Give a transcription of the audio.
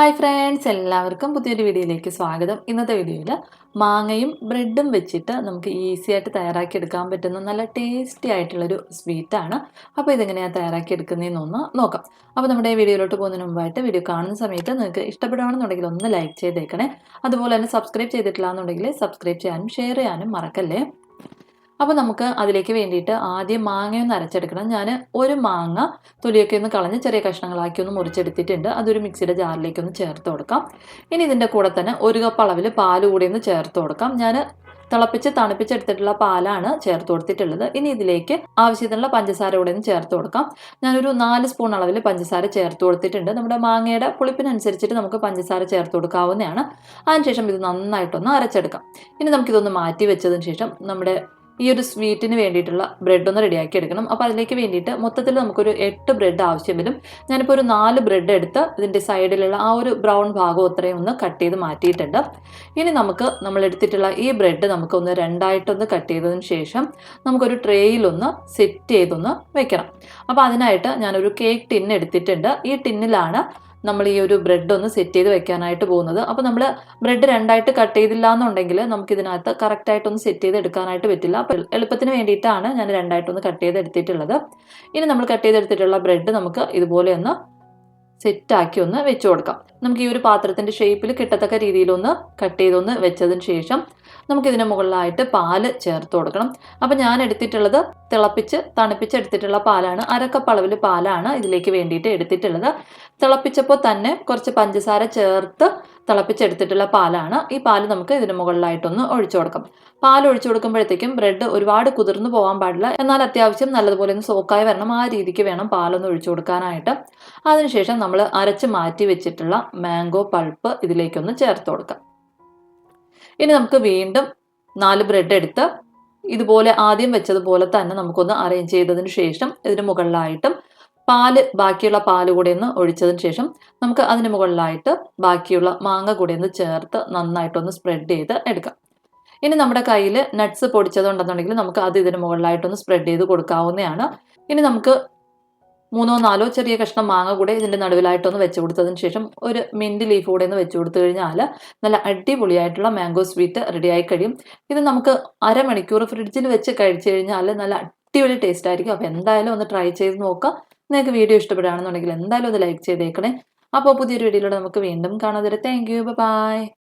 Hi friends എല്ലാവർക്കും പുതിയൊരു വീഡിയോയിലേക്ക് സ്വാഗതം. ഇന്നത്തെ വീഡിയോയിൽ മാങ്ങയും ബ്രെഡും വെച്ചിട്ട് നമുക്ക് ഈസി ആയിട്ട് തയ്യാറാക്കി എടുക്കാൻ പറ്റുന്ന നല്ല ടേസ്റ്റി ആയിട്ടുള്ളൊരു സ്വീറ്റാണ് അപ്പോൾ ഇതെങ്ങനെയാണ് തയ്യാറാക്കി എടുക്കുന്നതെന്നൊന്ന് നോക്കാം. അപ്പോൾ നമ്മുടെ വീഡിയോയിലോട്ട് പോകുന്നതിന് മുമ്പായിട്ട് വീഡിയോ കാണുന്ന സമയത്ത് നിങ്ങൾക്ക് ഇഷ്ടപ്പെടുകയാണെന്നുണ്ടെങ്കിൽ ഒന്ന് ലൈക്ക് ചെയ്തേക്കണേ. അതുപോലെ തന്നെ സബ്സ്ക്രൈബ് ചെയ്തിട്ടില്ല എന്നുണ്ടെങ്കിൽ സബ്സ്ക്രൈബ് ചെയ്യാനും ഷെയർ ചെയ്യാനും മറക്കല്ലേ. അപ്പോൾ നമുക്ക് അതിലേക്ക് വേണ്ടിയിട്ട് ആദ്യം മാങ്ങയൊന്ന് അരച്ചെടുക്കണം. ഞാൻ ഒരു മാങ്ങ തൊലിയൊക്കെ ഒന്ന് കളഞ്ഞ് ചെറിയ കഷ്ണങ്ങളാക്കി ഒന്ന് മുറിച്ചെടുത്തിട്ടുണ്ട്. അതൊരു മിക്സിയുടെ ജാറിലേക്ക് ഒന്ന് ചേർത്ത് കൊടുക്കാം. ഇനി ഇതിന്റെ കൂടെ തന്നെ ഒരു കപ്പ് അളവിൽ പാൽ കൂടി ഒന്ന് ചേർത്ത് കൊടുക്കാം. ഞാൻ തിളപ്പിച്ച് തണുപ്പിച്ചെടുത്തിട്ടുള്ള പാലാണ് ചേർത്ത് കൊടുത്തിട്ടുള്ളത്. ഇനി ഇതിലേക്ക് ആവശ്യത്തിനുള്ള പഞ്ചസാര കൂടെ ഒന്ന് ചേർത്ത് കൊടുക്കാം. ഞാനൊരു നാല് സ്പൂൺ അളവിൽ പഞ്ചസാര ചേർത്ത് കൊടുത്തിട്ടുണ്ട്. നമ്മുടെ മാങ്ങയുടെ പുളിപ്പിനനുസരിച്ചിട്ട് നമുക്ക് പഞ്ചസാര ചേർത്ത് കൊടുക്കാവുന്നതാണ്. അതിനുശേഷം ഇത് നന്നായിട്ടൊന്ന് അരച്ചെടുക്കാം. ഇനി നമുക്കിതൊന്ന് മാറ്റി വെച്ചതിന് ശേഷം നമ്മുടെ ഈ ഒരു സ്വീറ്റിന് വേണ്ടിയിട്ടുള്ള ബ്രെഡ് ഒന്ന് റെഡിയാക്കി എടുക്കണം. അപ്പോൾ അതിലേക്ക് വേണ്ടിയിട്ട് മൊത്തത്തിൽ നമുക്കൊരു എട്ട് ബ്രെഡ് ആവശ്യം വരും. ഞാനിപ്പോൾ ഒരു നാല് ബ്രെഡ് എടുത്ത് ഇതിന്റെ സൈഡിലുള്ള ആ ഒരു ബ്രൗൺ ഭാഗം അത്രയും ഒന്ന് കട്ട് ചെയ്ത് മാറ്റിയിട്ടുണ്ട്. ഇനി നമുക്ക് നമ്മൾ എടുത്തിട്ടുള്ള ഈ ബ്രെഡ് നമുക്കൊന്ന് രണ്ടായിട്ടൊന്ന് കട്ട് ചെയ്തതിന് ശേഷം നമുക്കൊരു ട്രേയിലൊന്ന് സെറ്റ് ചെയ്തൊന്ന് വെക്കണം. അപ്പോൾ അതിനായിട്ട് ഞാനൊരു കേക്ക് ടിന്ന് എടുത്തിട്ടുണ്ട്. ഈ ടിന്നിലാണ് നമ്മൾ ഈ ഒരു ബ്രെഡ് ഒന്ന് സെറ്റ് ചെയ്ത് വെക്കാനായിട്ട് പോകുന്നത്. അപ്പോൾ നമ്മൾ ബ്രെഡ് രണ്ടായിട്ട് കട്ട് ചെയ്തില്ല എന്നുണ്ടെങ്കിൽ ഇതിനകത്ത് കറക്റ്റായിട്ടൊന്ന് സെറ്റ് ചെയ്ത് എടുക്കാനായിട്ട് പറ്റില്ല. അപ്പോൾ എളുപ്പത്തിന് വേണ്ടിയിട്ടാണ് ഞാൻ രണ്ടായിട്ടൊന്ന് കട്ട് ചെയ്ത് എടുത്തിട്ടുള്ളത് ഇനി നമ്മൾ കട്ട് ചെയ്തെടുത്തിട്ടുള്ള ബ്രെഡ് നമുക്ക് ഇതുപോലെ ഒന്ന് സെറ്റാക്കി ഒന്ന് വെച്ച് കൊടുക്കാം. നമുക്ക് ഈ ഒരു പാത്രത്തിന്റെ ഷേപ്പിൽ കിട്ടത്തക്ക രീതിയിലൊന്ന് കട്ട് ചെയ്തൊന്ന് വെച്ചതിന് ശേഷം നമുക്കിതിന് മുകളിലായിട്ട് പാൽ ചേർത്ത് കൊടുക്കണം. അപ്പം ഞാൻ എടുത്തിട്ടുള്ളത് തിളപ്പിച്ച് തണുപ്പിച്ച് എടുത്തിട്ടുള്ള പാലാണ്. അരക്കപ്പ് അളവിൽ പാലാണ് ഇതിലേക്ക് വേണ്ടിയിട്ട് എടുത്തിട്ടുള്ളത്. തിളപ്പിച്ചപ്പോൾ തന്നെ കുറച്ച് പഞ്ചസാര ചേർത്ത് തിളപ്പിച്ചെടുത്തിട്ടുള്ള പാലാണ്. ഈ പാൽ നമുക്ക് ഇതിന് മുകളിലായിട്ടൊന്ന് ഒഴിച്ചു കൊടുക്കാം. പാൽ ഒഴിച്ചു കൊടുക്കുമ്പോഴത്തേക്കും ബ്രെഡ് ഒരുപാട് കുതിർന്നു പോകാൻ പാടില്ല. എന്നാൽ അത്യാവശ്യം നല്ലതുപോലെ ഒന്ന് സോക്കായി വരണം. ആ രീതിക്ക് വേണം പാലൊന്ന് ഒഴിച്ചു കൊടുക്കാനായിട്ട്. അതിനുശേഷം നമ്മൾ അരച്ച് മാറ്റി വെച്ചിട്ടുള്ള മാംഗോ പൾപ്പ് ഇതിലേക്കൊന്ന് ചേർത്ത് കൊടുക്കാം. ഇനി നമുക്ക് വീണ്ടും നാല് ബ്രെഡ് എടുത്ത് ഇതുപോലെ ആദ്യം വെച്ചതുപോലെ തന്നെ നമുക്കൊന്ന് അറേഞ്ച് ചെയ്തതിന് ശേഷം ഇതിന് മുകളിലായിട്ടും പാൽ ബാക്കിയുള്ള പാൽ കൂടെ ഒന്ന് ഒഴിച്ചതിന് ശേഷം നമുക്ക് അതിന് മുകളിലായിട്ട് ബാക്കിയുള്ള മാങ്ങ കൂടെ ഒന്ന് ചേർത്ത് നന്നായിട്ടൊന്ന് സ്പ്രെഡ് ചെയ്ത് എടുക്കാം. ഇനി നമ്മുടെ കയ്യിൽ നട്ട്സ് പൊടിച്ചതുണ്ടെന്നുണ്ടെങ്കിൽ നമുക്ക് അത് ഇതിന് മുകളിലായിട്ടൊന്ന് സ്പ്രെഡ് ചെയ്ത് കൊടുക്കാവുന്നതാണ്. ഇനി നമുക്ക് മൂന്നോ നാലോ ചെറിയ കഷ്ണം മാങ്ങ കൂടെ ഇതിന്റെ നടുവിലായിട്ടൊന്ന് വെച്ച് കൊടുത്തതിന് ശേഷം ഒരു മിന്റ് ലീഫ് കൂടെ ഒന്ന് വെച്ച് കൊടുത്തു കഴിഞ്ഞാൽ നല്ല അടിപൊളിയായിട്ടുള്ള മാംഗോ സ്വീറ്റ് റെഡിയായി കഴിയും. ഇത് നമുക്ക് അരമണിക്കൂർ ഫ്രിഡ്ജിൽ വെച്ച് കഴിച്ചു കഴിഞ്ഞാൽ നല്ല അടിപൊളി ടേസ്റ്റ് ആയിരിക്കും. അപ്പോൾ എന്തായാലും ഒന്ന് ട്രൈ ചെയ്ത് നോക്കുക. നിങ്ങൾക്ക് വീഡിയോ ഇഷ്ടപ്പെടുകയാണെന്നുണ്ടെങ്കിൽ എന്തായാലും ഒന്ന് ലൈക്ക് ചെയ്തേക്കണേ. അപ്പോൾ പുതിയൊരു വീഡിയോയിലൂടെ നമുക്ക് വീണ്ടും കാണാതെ താങ്ക് യു ബൈ